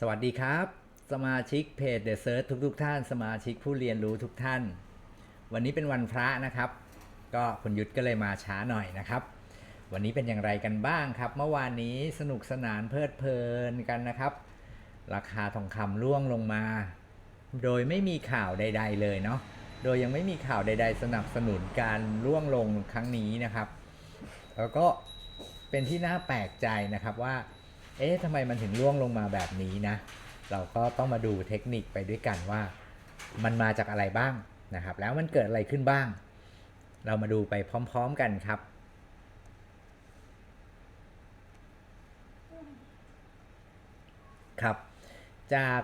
สวัสดีครับ สมาชิกเพจ The Search ทุกทท่าน สมาชิกผู้เรียนรู้ทุกท่าน วันนี้เป็นวันพระนะครับ ก็คุณยุทธก็เลยมาช้าหน่อยนะครับ วันนี้เป็นอย่างไรกันบ้างครับ เมื่อวานนี้สนุกสนานเพลิดเพลินกันนะครับ ราคาทองคำร่วงลงมา โดยไม่มีข่าวใด ๆ เลยเนาะโดยยังไม่มีข่าวใด ๆ สนับสนุนการร่วงลงครั้งนี้นะครับ แล้วก็เป็นที่น่าแปลกใจนะครับว่า เอ๊ะทำไมมันถึงร่วงลงมาแบบนี้นะ เราก็ต้องมาดูเทคนิคไปด้วยกันว่า มันมาจากอะไรบ้างนะครับ แล้วมันเกิดอะไรขึ้นบ้าง เรามาดูไปพร้อม ๆ กันครับครับ จาก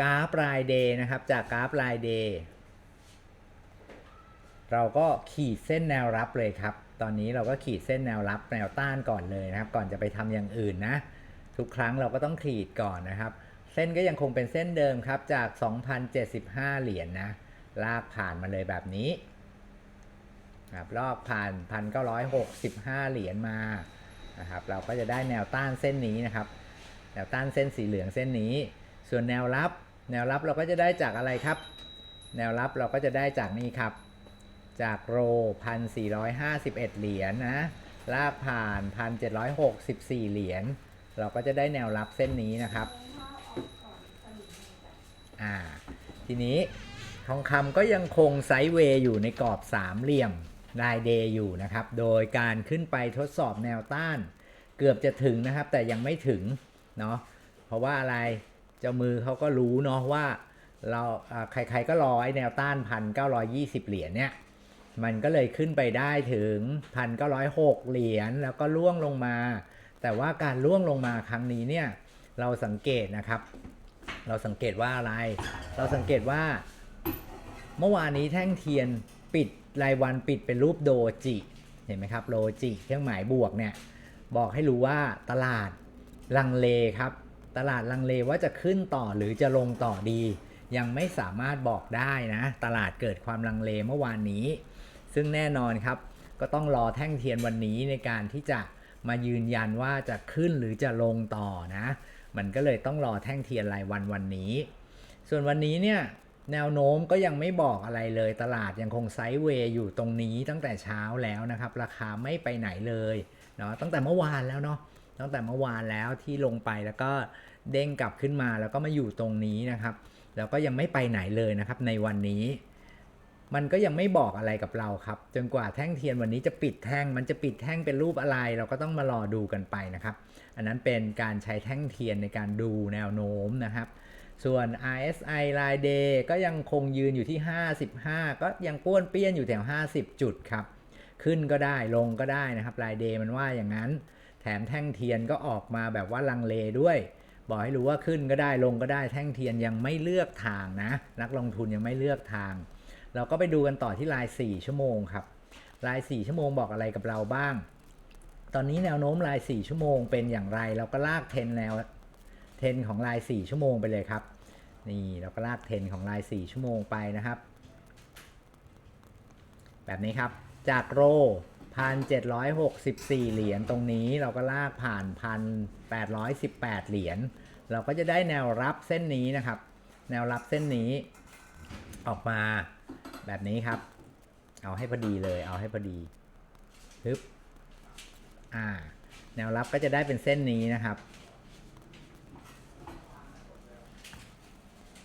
กราฟรายเดย์นะครับ จากกราฟรายเดย์เราก็ขีดเส้นแนวรับเลยครับ ตอนนี้เราก็ขีดเส้นแนวรับแนวต้านก่อนเลยนะครับ ก่อนจะไปทำอย่างอื่นนะ ทุกครั้งเราก็ต้องขีดก่อนนะครับ เส้นก็ยังคงเป็นเส้นเดิมครับ จาก 2,075 เหรียญนนะลากผ่านมาเลยแบบนี้ครับลอกผ่าน 1,965 เหรียญมานะครับ เราก็จะได้แนวต้านเส้นนี้นะครับ แนวต้านเส้นสีเหลืองเส้นนี้ ส่วนแนวรับ แนวรับเราก็จะได้จากอะไรครับ แนวรับเราก็จะได้จากนี่ครับ จากโรพันสี่ร้อยห้าสิบเอ็ดเหรียญนะ ลากผ่านพันเจ็ดร้อยหกสิบสี่เหรียญ เราก็จะได้แนวรับเส้นนี้นะครับ อ่า ทีนี้ทองคำก็ยังคงไซด์เวย์อยู่ในกรอบสามเหลี่ยมรายเดย์อยู่นะครับ โดยการขึ้นไปทดสอบแนวต้าน เกือบจะถึงนะครับ แต่ยังไม่ถึง เนาะ เพราะว่าอะไรเจ้ามือเขาก็รู้เนาะว่าเราใครๆก็รอไอ้แนวต้านพันเก้าร้อยี่สิบเหรียญเนี่ย มันก็เลยขึ้นไปได้ถึง 1,906 เหรียญแล้วก็ล่วงลงมา แต่ว่าการล่วงลงมาครั้งนี้เนี่ยเราสังเกตนะครับ เราสังเกตว่าอะไร เราสังเกตว่า เมื่อวานนี้แท่งเทียนปิดรายวันปิดเป็นรูปโดจิเห็นไหมครับโดจิเครื่องหมายบวกเนี่ยบอกให้รู้ว่าตลาดลังเลครับ ตลาดลังเลว่าจะขึ้นต่อหรือจะลงต่อดี ยังไม่สามารถบอกได้นะ ตลาดเกิดความลังเลเมื่อวานนี้ ซึ่งแน่นอนครับ ก็ต้องรอแท่งเทียนวันนี้ในการที่จะมายืนยันว่าจะขึ้นหรือจะลงต่อนะ มันก็เลยต้องรอแท่งเทียนรายวันวันนี้ ส่วนวันนี้เนี่ยแนวโน้มก็ยังไม่บอกอะไรเลยตลาดยังคงไซด์เวย์อยู่ตรงนี้ตั้งแต่เช้าแล้วนะครับ ราคาไม่ไปไหนเลยเนาะตั้งแต่เมื่อวานแล้วเนาะตั้งแต่เมื่อวานแล้วที่ลงไปแล้วก็เด้งกลับขึ้นมาแล้วก็มาอยู่ตรงนี้นะครับ แล้วก็ยังไม่ไปไหนเลยนะครับในวันนี้ มันก็ยังไม่บอกอะไรกับเราครับ จนกว่าแท่งเทียนวันนี้จะปิดแท่ง มันจะปิดแท่งเป็นรูปอะไร เราก็ต้องมารอดูกันไปนะครับ อันนั้นเป็นการใช้แท่งเทียนในการดูแนวโน้มนะครับ ส่วน RSI รายเดย์ก็ยังคงยืนอยู่ที่ 55 ก็ยังป้วนเปี้ยนอยู่แถว 50 จุดครับ ขึ้นก็ได้ลงก็ได้นะครับรายเดย์มันว่าอย่างนั้น แถมแท่งเทียนก็ออกมาแบบว่าลังเลด้วยบอกให้รู้ว่าขึ้นก็ได้ลงก็ได้แท่งเทียนยังไม่เลือกทางนะ นักลงทุนยังไม่เลือกทาง เราก็ไปดูกันต่อที่ราย4ชั่วโมงครับราย4ชั่วโมงบอกอะไรกับเราบ้าง ตอนนี้แนวโน้มราย4ชั่วโมงเป็นอย่างไร เราก็ลากเทรนแนวเทรนของราย4ชั่วโมงไปเลยครับ นี่เราก็ลากเทรนของราย4ชั่วโมงไปนะครับ แบบนี้ครับ จากโรพันเจ็ดร้อยหกสิบสี่เหรียญตรงนี้เราก็ลากผ่านพันแปดร้อยสิบแปดเหรียญเราก็จะได้แนวรับเส้นนี้นะครับ แนวรับเส้นนี้ออกมา แบบนี้ครับ เอาให้พอดีเลยเอาให้พอดีฮึบอ่า แนวรับก็จะได้เป็นเส้นนี้นะครับ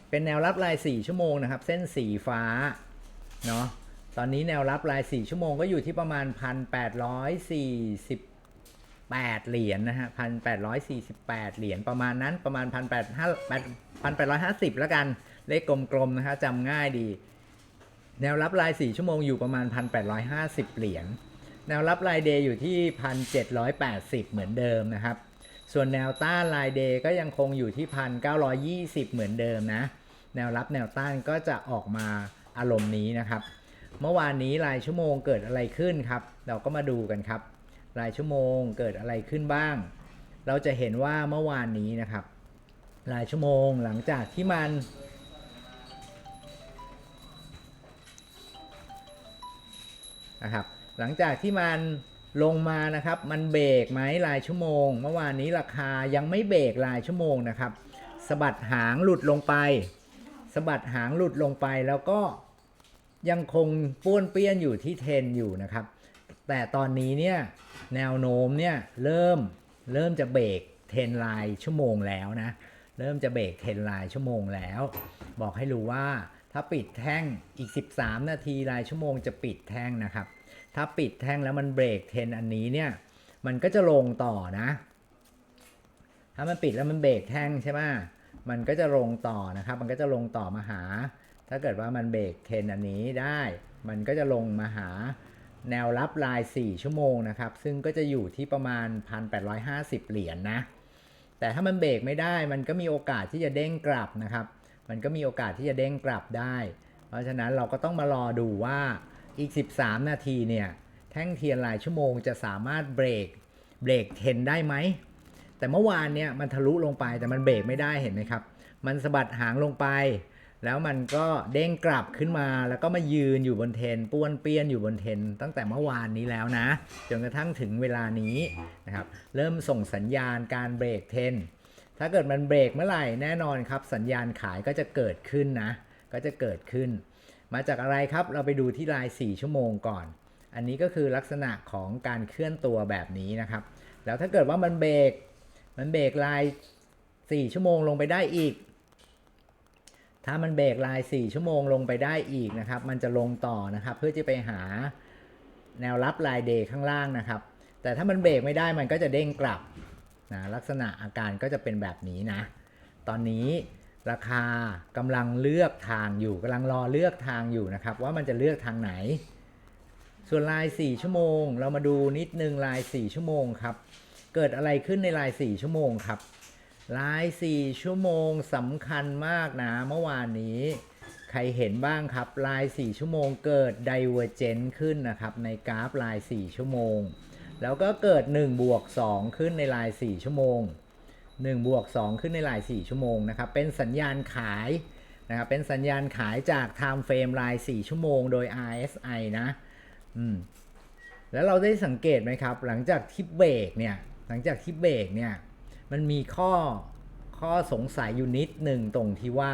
เป็นแนวรับราย 4 ชั่วโมงนะครับ เส้นสีฟ้าเนาะตอนนี้แนวรับราย 4 ชั่วโมงก็อยู่ที่ประมาณ 1,848 เหรียญนะฮะ 1,848 เหรียญประมาณนั้นประมาณ 1,850แล้วกัน เลขกลมๆนะฮะจำง่ายดี แนวรับราย 4 ชั่วโมงอยู่ประมาณ 1,850 เหรียญ แนวรับรายเดย์อยู่ที่ 1,780 เหมือนเดิมนะครับ ส่วนแนวต้านรายเดย์ก็ยังคงอยู่ที่ 1,920 เหมือนเดิมนะ แนวรับแนวต้านก็จะออกมาอารมณ์นี้นะครับ เมื่อวานนี้รายชั่วโมงเกิดอะไรขึ้นครับ เราก็มาดูกันครับ รายชั่วโมงเกิดอะไรขึ้นบ้าง เราจะเห็นว่าเมื่อวานนี้นะครับ รายชั่วโมงหลังจากที่มัน นะครับ หลังจากที่มันลงมานะครับ มันเบรกไหมรายชั่วโมง เมื่อวานนี้ราคายังไม่เบรกรายชั่วโมงนะครับสะบัดหางหลุดลงไปสะบัดหางหลุดลงไปแล้วก็ยังคงป้วนเปี้ยนอยู่ที่เทนอยู่นะครับ แต่ตอนนี้เนี่ยแนวโน้มเนี่ยเริ่มเริ่มจะเบรกเทนไลน์ชั่วโมงแล้วนะ เริ่มจะเบรกเทนไลน์ชั่วโมงแล้ว บอกให้รู้ว่า ถ้าปิดแท่งอีก 13 นาทีรายชั่วโมงจะปิดแท่งนะครับ ถ้าปิดแท่งแล้วมันเบรกเทนอันนี้เนี่ย มันก็จะลงต่อนะ ถ้ามันปิดแล้วมันเบรกแท่งใช่ไหมมันก็จะลงต่อนะครับ มันก็จะลงต่อมาหา ถ้าเกิดว่ามันเบรกเทนอันนี้ได้ มันก็จะลงมาหาแนวรับลาย 4 ชั่วโมงนะครับ ซึ่งก็จะอยู่ที่ประมาณ 1,850 เหรียญนนะ แต่ถ้ามันเบรกไม่ได้ มันก็มีโอกาสที่จะเด้งกลับนะครับ มันก็มีโอกาสที่จะเด้งกลับได้ เพราะฉะนั้นเราก็ต้องมารอดูว่าอีก 13 นาทีเนี่ย แท่งเทียนรายชั่วโมงจะสามารถเบรกเบรกเทนได้ไหม แต่เมื่อวานเนี่ยมันทะลุลงไปแต่มันเบรกไม่ได้เห็นไหมครับ มันสะบัดหางลงไป แล้วมันก็เด้งกลับขึ้นมา แล้วก็มายืนอยู่บนเทนป้วนเปี้ยนอยู่บนเทน ตั้งแต่เมื่อวานนี้แล้วนะจนกระทั่งถึงเวลานี้นะครับ เริ่มส่งสัญญาณการเบรกเทน ถ้าเกิดมันเบรกเมื่อไหร่แน่นอนครับ สัญญาณขายก็จะเกิดขึ้นนะ ก็จะเกิดขึ้น มาจากอะไรครับ เราไปดูที่ลาย 4 ชั่วโมงก่อน อันนี้ก็คือลักษณะของการเคลื่อนตัวแบบนี้นะครับ แล้วถ้าเกิดว่ามันเบรก มันเบรกลาย 4 ชั่วโมงลงไปได้อีก ถ้ามันเบรกลาย 4 ชั่วโมงลงไปได้อีกนะครับ มันจะลงต่อนะครับ เพื่อจะไปหาแนวรับลายเดย์ข้างล่างนะครับ แต่ถ้ามันเบรกไม่ได้มันก็จะเด้งกลับ นะลักษณะอาการก็จะเป็นแบบนี้นะ ตอนนี้ราคากำลังเลือกทางอยู่กำลังรอเลือกทางอยู่นะครับ ว่ามันจะเลือกทางไหน ส่วนลาย 4 ชั่วโมง เรามาดูนิดนึงลาย 4 ชั่วโมงครับ เกิดอะไรขึ้นในลาย 4 ชั่วโมงครับลาย 4 ชั่วโมงสำคัญมากนะเมื่อวานนี้ ใครเห็นบ้างครับลาย 4 ชั่วโมงเกิด divergent ขึ้นนะครับในกราฟลาย 4 ชั่วโมง แล้วก็เกิด1บวก2ขึ้นในลาย 4 ชั่วโมง1บวก2ขึ้นในลาย 4 ชั่วโมงนะครับ เป็นสัญญาณขายนะครับ เป็นสัญญาณขายจาก time frame ลาย 4 ชั่วโมงโดย RSI นะ อืม แล้วเราได้สังเกตไหมครับ หลังจากที่เบรกเนี่ย หลังจากที่เบรกเนี่ย มันมีข้อข้อสงสัยอยู่นิดหนึ่งตรงที่ว่า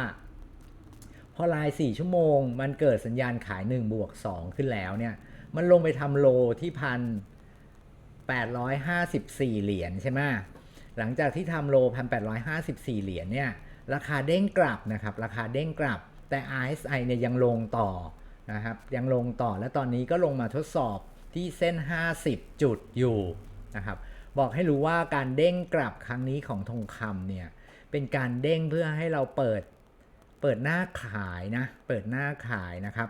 พอลาย 4 ชั่วโมง มันเกิดสัญญาณขาย 1 บวก 2 ขึ้นแล้วเนี่ย มันลงไปทำโลที่พัน 854 เหรียญใช่ไหมหลังจากที่ทำโล 1,854 เหรียญเนี่ยราคาเด้งกลับนะครับ ราคาเด้งกลับ แต่ RSI เนี่ยยังลงต่อนะครับ ยังลงต่อและตอนนี้ก็ลงมาทดสอบที่เส้น 50 จุดอยู่นะครับ บอกให้รู้ว่าการเด้งกลับครั้งนี้ของทองคำเนี่ยเป็นการเด้งเพื่อให้เราเปิดเปิดหน้าขายนะ เปิดหน้าขายนะครับ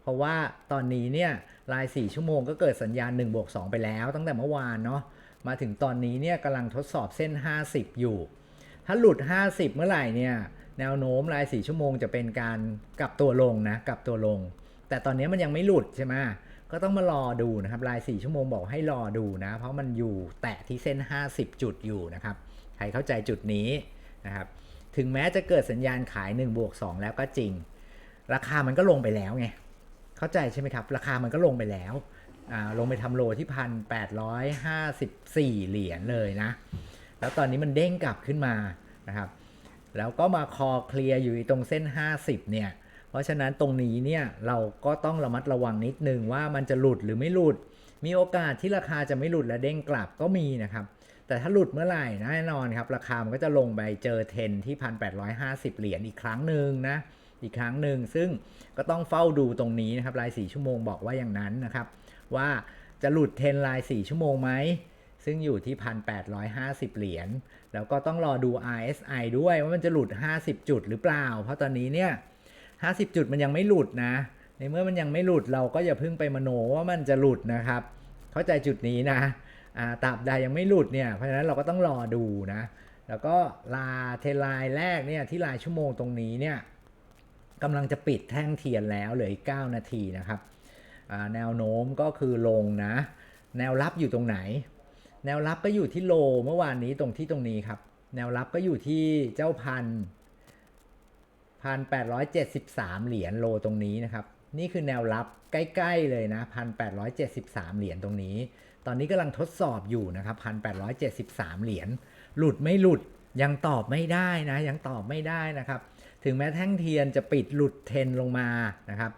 เพราะว่าตอนนี้เนี่ย ราย 4 ชั่วโมงก็เกิดสัญญาณ1บวก2ไปแล้ว ตั้งแต่เมื่อวานเนาะมาถึงตอนนี้เนี่ยกำลังทดสอบเส้น 50 อยู่ ถ้าหลุด 50 เมื่อไหร่เนี่ยแนวโน้มราย4ชั่วโมงจะเป็นการกลับตัวลงนะกลับตัวลง แต่ตอนนี้มันยังไม่หลุดใช่ไหมก็ต้องมารอดูนะครับราย4ชั่วโมงบอกให้รอดูนะ เพราะมันอยู่แตะที่เส้น 50 จุดอยู่นะครับใครเข้าใจจุดนี้นะครับถึงแม้จะเกิดสัญญาณขาย1บวก2แล้วก็จริง ราคามันก็ลงไปแล้วไง เข้าใจใช่ไหมครับ ราคามันก็ลงไปแล้วลงไปทำโลที่พันแปดร้อยห้าสิบสี่เหรียญเลยนะ แล้วตอนนี้มันเด้งกลับขึ้นมานะครับ แล้วก็มาคอเคลียร์อยู่ตรงเส้น 50 เนี่ย เพราะฉะนั้นตรงนี้เนี่ยเราก็ต้องระมัดระวังนิดนึงว่ามันจะหลุดหรือไม่หลุด มีโอกาสที่ราคาจะไม่หลุดและเด้งกลับก็มีนะครับ แต่ถ้าหลุดเมื่อไหร่แน่นอนครับ ราคามันก็จะลงไปเจอเทนที่ 1,850 เหรียญอีกครั้งหนึ่งนะ อีกครั้งหนึ่งซึ่งก็ต้องเฝ้าดูตรงนี้นะครับราย 4 ชั่วโมงบอกว่าอย่างนั้นนะครับ ว่าจะหลุดเทรนไลน์4ชั่วโมงไหมซึ่งอยู่ที่ 1,850 เหรียญ แล้วก็ต้องรอดู RSI ด้วยว่ามันจะหลุด 50 จุดหรือเปล่า เพราะตอนนี้เนี่ย 50 จุดมันยังไม่หลุดนะ ในเมื่อมันยังไม่หลุดเราก็อย่าเพิ่งไปมโนว่ามันจะหลุดนะครับ เข้าใจจุดนี้นะตราบใดยังไม่หลุดเนี่ย เพราะฉะนั้นเราก็ต้องรอดูนะ แล้วก็ลาเทนไลน์แรกเนี่ยที่ลายชั่วโมงตรงนี้เนี่ย กำลังจะปิดแท่งเทียนแล้วเหลืออีก9นาทีนะครับแนวโน้มก็คือลงนะ แนวรับอยู่ตรงไหน แนวรับก็อยู่ที่โลเมื่อวานนี้ตรงที่ตรงนี้ครับ แนวรับก็อยู่ที่เจ้าพันพันแปดร้อยเจ็ดสิบสามเหรียญโลตรงนี้นะครับ นี่คือแนวรับใกล้ๆเลยนะพันแปดร้อยเจ็ดสิบสามเหรียญตรงนี้ ตอนนี้กำลังทดสอบอยู่นะครับพันแปดร้อยเจ็ดสิบสามเหรียญหลุดไม่หลุดยังตอบไม่ได้นะ ยังตอบไม่ได้นะครับ ถึงแม้แท่งเทียนจะปิดหลุดเทนลงมานะครับ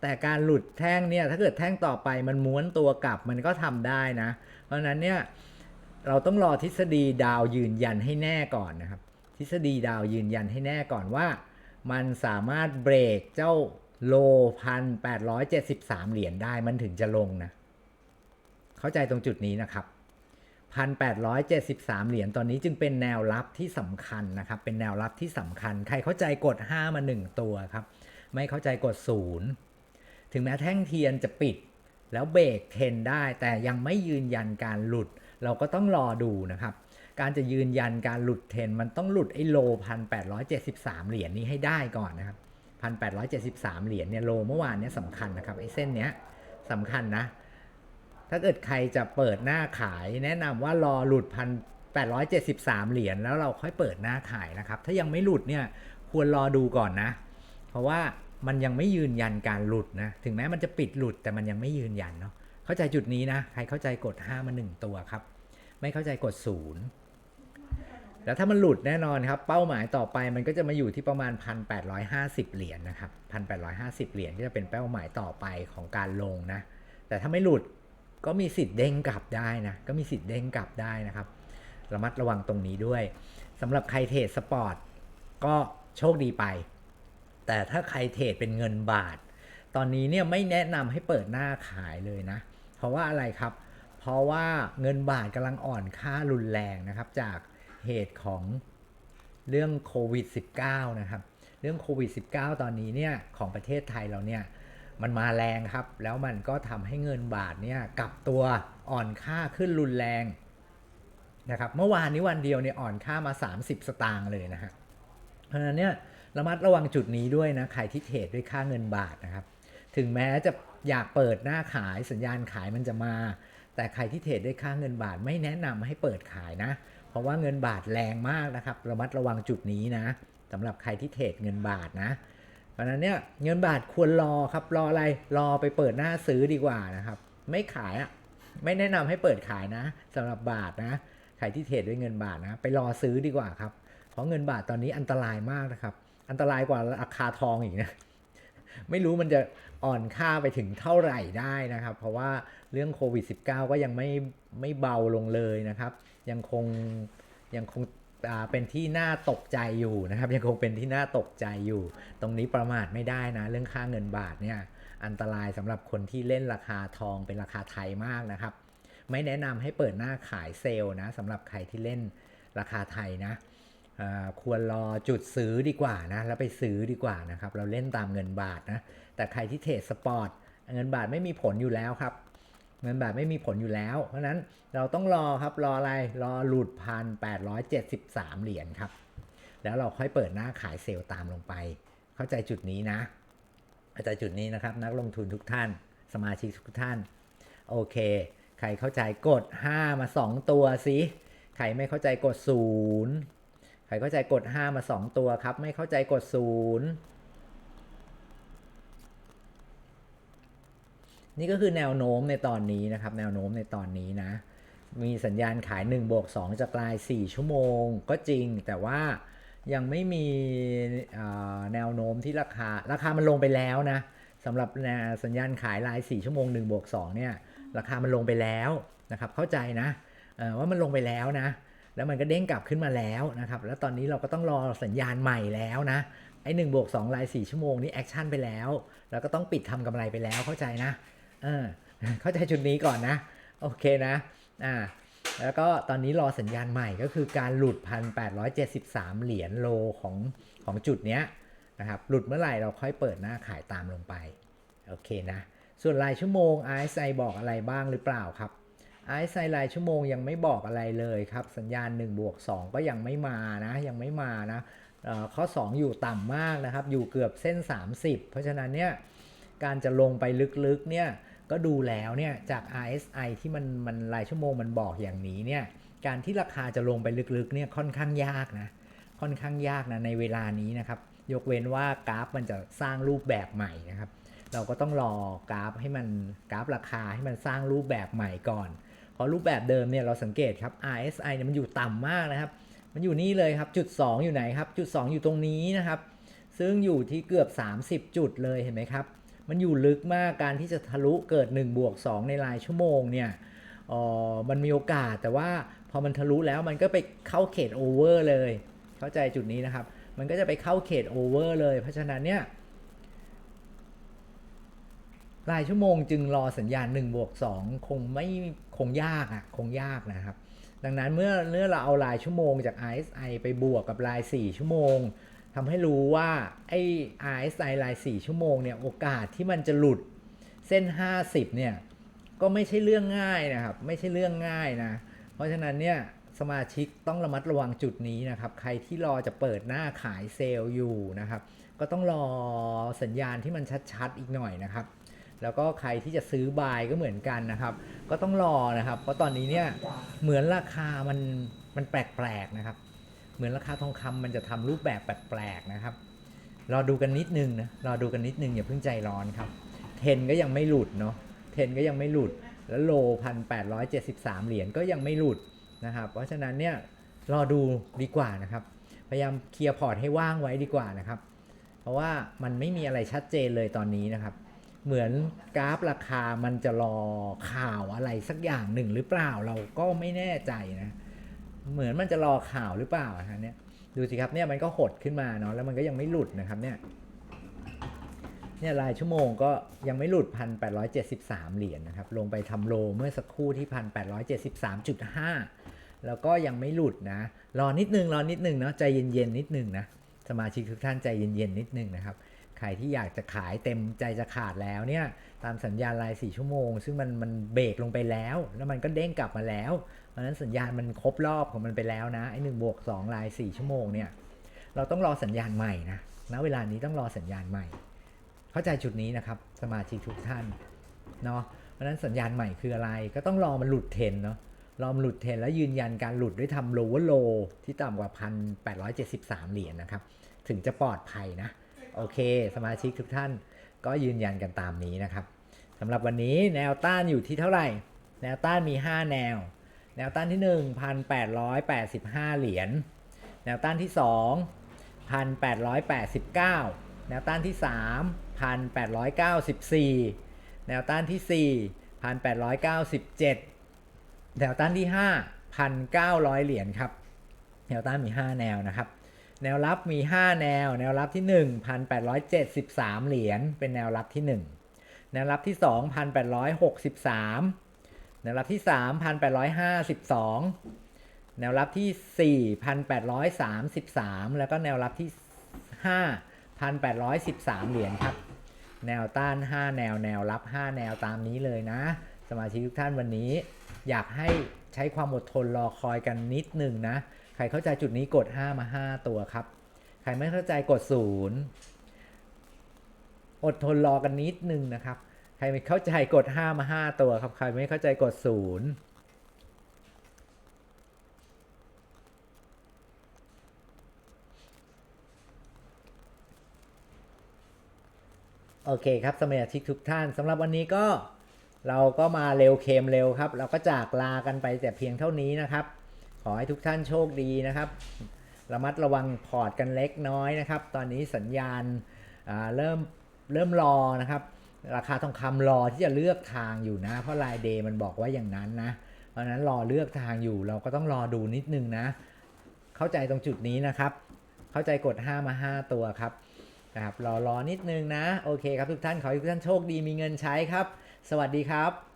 แต่การหลุดแท่งเนี่ยถ้าเกิดแท่งต่อไปมันม้วนตัวกลับมันก็ทำได้นะ เพราะฉะนั้นเนี่ยเราต้องรอทฤษฎีดาวยืนยันให้แน่ก่อนนะครับ ทฤษฎีดาวยืนยันให้แน่ก่อนว่า มันสามารถเบรกเจ้าโลพันแปดร้อยเจ็ดสิบสามเหรียญได้มันถึงจะลงนะ เข้าใจตรงจุดนี้นะครับ 1,873 เหรียญตอนนี้จึงเป็นแนวรับที่สำคัญนะครับ เป็นแนวรับที่สำคัญ ใครเข้าใจกด 5 มา 1 ตัวครับ ไม่เข้าใจกด 0 ถึงแม้แท่งเทียนจะปิด แล้วเบรกเทรนได้ แต่ยังไม่ยืนยันการหลุด เราก็ต้องรอดูนะครับ การจะยืนยันการหลุดเทรนมันต้องหลุดไอ้โล 1,873 เหรียญนี้ให้ได้ก่อนนะครับ 1,873 เหรียญเนี่ยโลเมื่อวานเนี้ยสำคัญนะครับไอ้เส้นเนี้ยสำคัญนะ ถ้าเกิดใครจะเปิดหน้าขาย แนะนำว่ารอหลุดพันแปดร้อยเจ็ดสิบสามเหรียญแล้วเราค่อยเปิดหน้าขายนะครับ ถ้ายังไม่หลุดเนี่ยควรรอดูก่อนนะ เพราะว่ามันยังไม่ยืนยันการหลุดนะ ถึงแม้มันจะปิดหลุดแต่มันยังไม่ยืนยันเนาะ เข้าใจจุดนี้นะ ใครเข้าใจกด 5 มา 1 ตัวครับ ไม่เข้าใจกด 0 แล้วถ้ามันหลุดแน่นอนครับ เป้าหมายต่อไปมันก็จะมาอยู่ที่ประมาณ 1,850 เหรียญนะครับ 1,850 เหรียญที่จะเป็นเป้าหมายต่อไปของการลงนะ แต่ถ้าไม่หลุด ก็มีสิทธิ์เด้งกลับได้นะ ก็มีสิทธิ์เด้งกลับได้นะครับ ระมัดระวังตรงนี้ด้วยสำหรับใครเทรดสปอร์ตก็โชคดีไป แต่ถ้าใครเทรดเป็นเงินบาท ตอนนี้เนี่ยไม่แนะนำให้เปิดหน้าขายเลยนะ เพราะว่าอะไรครับ เพราะว่าเงินบาทกำลังอ่อนค่ารุนแรงนะครับ จากเหตุของเรื่องโควิด -19 นะครับ เรื่องโควิด -19 ตอนนี้เนี่ยของประเทศไทยเราเนี่ย มันมาแรงครับ แล้วมันก็ทำให้เงินบาทเนี่ยกลับตัวอ่อนค่าขึ้นรุนแรงนะครับเมื่อวานนี้วันเดียวเนี่ยอ่อนค่ามา 30 สตางค์เลยนะฮะเพราะฉะนั้นเนี่ยระมัดระวังจุดนี้ด้วยนะใครที่เทรดด้วยค่าเงินบาทนะครับ ถึงแม้จะอยากเปิดหน้าขายสัญญาณขายมันจะมา แต่ใครที่เทรดด้วยค่าเงินบาทไม่แนะนำให้เปิดขายนะ เพราะว่าเงินบาทแรงมากนะครับ ระมัดระวังจุดนี้นะสำหรับใครที่เทรดเงินบาทนะ เพราะนั้นเนี่ยเงินบาทควรรอครับรออะไรรอไปเปิดหน้าซื้อดีกว่านะครับ ไม่ขายอะ่ะไม่แนะนำให้เปิดขายนะสำหรับบาทนะใครที่เทรดด้วยเงินบาทนะไปรอซื้อดีกว่าครับเพราะเงินบาทตอนนี้อันตรายมากนะครับ อันตรายกว่าราคาทองอีกนะไม่รู้มันจะอ่อนค่าไปถึงเท่าไหร่ได้นะครับ เพราะว่าเรื่องโควิด -19 ก็ยังไม่ไม่เบาลงเลยนะครับ ยังคงยังคง เป็นที่น่าตกใจอยู่นะครับ ยังคงเป็นที่น่าตกใจอยู่ ตรงนี้ประมาทไม่ได้นะ เรื่องค่าเงินบาทเนี่ยอันตรายสำหรับคนที่เล่นราคาทองเป็นราคาไทยมากนะครับ ไม่แนะนำให้เปิดหน้าขายเซลล์นะสำหรับใครที่เล่นราคาไทยนะควรรอจุดซื้อดีกว่านะแล้วไปซื้อดีกว่านะครับ เราเล่นตามเงินบาทนะแต่ใครที่เทรดสปอร์ตเงินบาทไม่มีผลอยู่แล้วครับ เงินบาทไม่มีผลอยู่แล้ว เพราะฉะนั้นเราต้องรอครับรออะไรรอหลุดพันแปดร้อยเจ็ดสิบสามเหรียญครับ แล้วเราค่อยเปิดหน้าขายเซลล์ตามลงไป เข้าใจจุดนี้นะเข้าใจจุดนี้นะครับ นักลงทุนทุกท่าน สมาชิกทุกท่าน โอเค ใครเข้าใจกด 5 มา 2 ตัวสิใครไม่เข้าใจกด 0 ใครเข้าใจกด 5 มา 2 ตัวครับ ไม่เข้าใจกด 0 นี่ก็คือแนวโน้มในตอนนี้นะครับ แนวโน้มในตอนนี้นะ มีสัญญาณขาย1บวก2จากลาย 4 ชั่วโมงก็จริง แต่ว่ายังไม่มีแนวโน้มที่ราคา ราคามันลงไปแล้วนะสำหรับแนวสัญญาณขายลาย 4 ชั่วโมง1บวก2เนี่ย ราคามันลงไปแล้วนะครับ เข้าใจนะว่ามันลงไปแล้วนะ แล้วมันก็เด้งกลับขึ้นมาแล้วนะครับ แล้วตอนนี้เราก็ต้องรอสัญญาณใหม่แล้วนะ ไอ้หนึ่งบวกสองลายสี่ชั่วโมงนี้แอคชั่นไปแล้ว แล้วก็ต้องปิดทำกำไรไปแล้วเข้าใจนะ ออเข้าใจจุดนี้ก่อนนะ โอเคนะอ่าแล้วก็ตอนนี้รอสัญญาณใหม่ก็คือการหลุด 1,873 เหรียญโลของของจุดเนี้ยนะครับหลุดเมื่อไหร่เราค่อยเปิดหน้าขายตามลงไป โอเคนะ ส่วนรายชั่วโมง RSI บอกอะไรบ้างหรือเปล่าครับ RSI รายชั่วโมงยังไม่บอกอะไรเลยครับ สัญญาณ1บวก2ก็ยังไม่มานะยังไม่มานะเอ่อข้อ 2 อยู่ต่ำมากนะครับ อยู่เกือบเส้น 30 เพราะฉะนั้นเนี่ยการจะลงไปลึกๆเนี่ย ก็ดูแล้วเนี่ยจาก RSI ที่มันมันรายชั่วโมงมันบอกอย่างนี้เนี่ยการที่ราคาจะลงไปลึกๆเนี่ยค่อนข้างยากนะค่อนข้างยากนะในเวลานี้นะครับยกเว้นว่ากราฟมันจะสร้างรูปแบบใหม่นะครับ เราก็ต้องรอกราฟให้มันกราฟราคาให้มันสร้างรูปแบบใหม่ก่อน เพราะรูปแบบเดิมเนี่ยเราสังเกตครับ RSI เนี่ยมันอยู่ต่ำมากนะครับ มันอยู่นี่เลยครับจุด 2 อยู่ไหนครับ จุด 2 อยู่ตรงนี้นะครับ ซึ่งอยู่ที่เกือบ 30 จุดเลยเห็นไหมครับ มันอยู่ลึกมากการที่จะทะลุเกิด1บวก2ในรายชั่วโมงเนี่ยออมันมีโอกาสแต่ว่าพอมันทะลุแล้วมันก็ไปเข้าเขตโอเวอร์เลย เข้าใจจุดนี้นะครับ มันก็จะไปเข้าเขตโอเวอร์เลย เพราะฉะนั้นเนี่ยรายชั่วโมงจึงรอสัญญาณ1บวก2คงไม่คงยากอะ่ะคงยากนะครับ ดังนั้นเมื่อเมื่อเราเอารายชั่วโมงจาก RSI ไปบวกกับราย 4 ชั่วโมง ทำให้รู้ว่า ไอ้ RSI ราย 4 ชั่วโมงเนี่ย โอกาสที่มันจะหลุดเส้น 50 เนี่ย ก็ไม่ใช่เรื่องง่ายนะครับ ไม่ใช่เรื่องง่ายนะ เพราะฉะนั้นเนี่ย สมาชิกต้องระมัดระวังจุดนี้นะครับ ใครที่รอจะเปิดหน้าขายเซลล์อยู่นะครับ ก็ต้องรอสัญญาณที่มันชัดๆ อีกหน่อยนะครับ แล้วก็ใครที่จะซื้อบายก็เหมือนกันนะครับ ก็ต้องรอนะครับ เพราะตอนนี้เนี่ย เหมือนราคามันมันแปลกๆนะครับ เหมือนราคาทองคำมันจะทำรูปแบบแปลกๆนะครับ รอดูกันนิดนึงนะ รอดูกันนิดนึงอย่าเพิ่งใจร้อนครับ เทนก็ยังไม่หลุดเนาะ เทนก็ยังไม่หลุด แล้วโลพันแปดร้อยเจ็ดสิบสามเหรียญก็ยังไม่หลุดนะครับ เพราะฉะนั้นเนี่ยรอดูดีกว่านะครับ พยายามเคลียร์พอร์ตให้ว่างไว้ดีกว่านะครับ เพราะว่ามันไม่มีอะไรชัดเจนเลยตอนนี้นะครับ เหมือนกราฟราคามันจะรอข่าวอะไรสักอย่างหนึ่งหรือเปล่าเราก็ไม่แน่ใจนะ เหมือนมันจะรอข่าวหรือเปล่าฮะเนี่ยดูสิครับเนี่ยมันก็หดขึ้นมาเนาะแล้วมันก็ยังไม่หลุดนะครับเนี่ยเนี่ยรายชั่วโมงก็ยังไม่หลุด 1,873 เหรียญนะครับ ลงไปทำโลเมื่อสักครู่ที่ 1,873.5 แล้วก็ยังไม่หลุดนะ รอนิดนึง รอนิดนึงเนาะใจเย็นๆ นิดนึงนะ สมาชิกทุกท่านใจเย็นๆ นิดนึงนะครับ ใครที่อยากจะขายเต็มใจจะขาดแล้วเนี่ยตามสัญญาณราย4ชั่วโมง ซึ่งมันมันเบรกลงไปแล้ว แล้วมันก็เด้งกลับมาแล้วเพราะฉะนั้นสัญญาณมันครบรอบของมันไปแล้วนะไอ้หนึ่งบวกสองราย4ชั่วโมงเนี่ยเราต้องรอสัญญาณใหม่นะณเวลานี้ต้องรอสัญญาณใหม่ เข้าใจจุดนี้นะครับสมาชิกทุกท่านเนาะเพราะฉะนั้นสัญญาณใหม่คืออะไรก็ต้องรอมันหลุดเทรนเนาะรอมันหลุดเทรนแล้วยืนยันการหลุดด้วยทำโลว์โลที่ต่ำกว่า 1,873 เหรียญนะครับถึงจะปลอดภัยนะ โอเค สมาชิกทุกท่านก็ยืนยันกันตามนี้นะครับสำหรับวันนี้แนวต้านอยู่ที่เท่าไหร่ แนวต้านมี 5 แนว แนวต้านที่ 1,885 เหรียญ แนวต้านที่2 1,889 แนวต้านที่3 1,894 แนวต้านที่4 1,897 แนวต้านที่5 1,900 เหรียญครับ แนวต้านมี 5 แนวนะครับ แนวรับมี 5 แนว แนวรับที่ 1,873 เหรียญ เป็นแนวรับที่ 1 แนวรับที่ 2,863 แนวรับที่ 3,852 แนวรับที่ 4,833 แล้วก็แนวรับที่ 5,813 เหรียญครับ แนวต้าน 5 แนว แนวรับ 5 แนวตามนี้เลยนะ สมาชิกทุกท่านวันนี้ อยากให้ใช้ความอดทนรอคอยกันนิดหนึ่งนะ รเข้าใจจุดนี้กด 5 มา 5 ตัวครับ ใครไม่เข้าใจกด 0 อดทนรอกันนิดนึงนะครับ ใครไม่เข้าใจกด 5 มา 5 ตัวครับ ใครไม่เข้าใจกด 0โอเคครับสมาชิกทุกท่านสำหรับวันนี้ก็เราก็มาเร็วเคมเร็วครับ เราก็จากลากันไปแต่เพียงเท่านี้นะครับ ขอให้ทุกท่านโชคดีนะครับ ระมัดระวังพอร์ตกันเล็กน้อยนะครับ ตอนนี้สัญญาณาเริ่มเริ่มรอนะครับ ราคาทองคำรอที่จะเลือกทางอยู่นะ เพราะรายเดย์มันบอกว่าอย่างนั้นนะ เพราะฉะนั้นรอเลือกทางอยู่เราก็ต้องรอดูนิดนึงนะ เข้าใจตรงจุดนี้นะครับ เข้าใจกด 5 มา 5 ตัวครับนะครับรอรอนิดนึงนะ โอเคครับทุกท่านขอให้ทุกท่านโชคดีมีเงินใช้ครับ สวัสดีครับ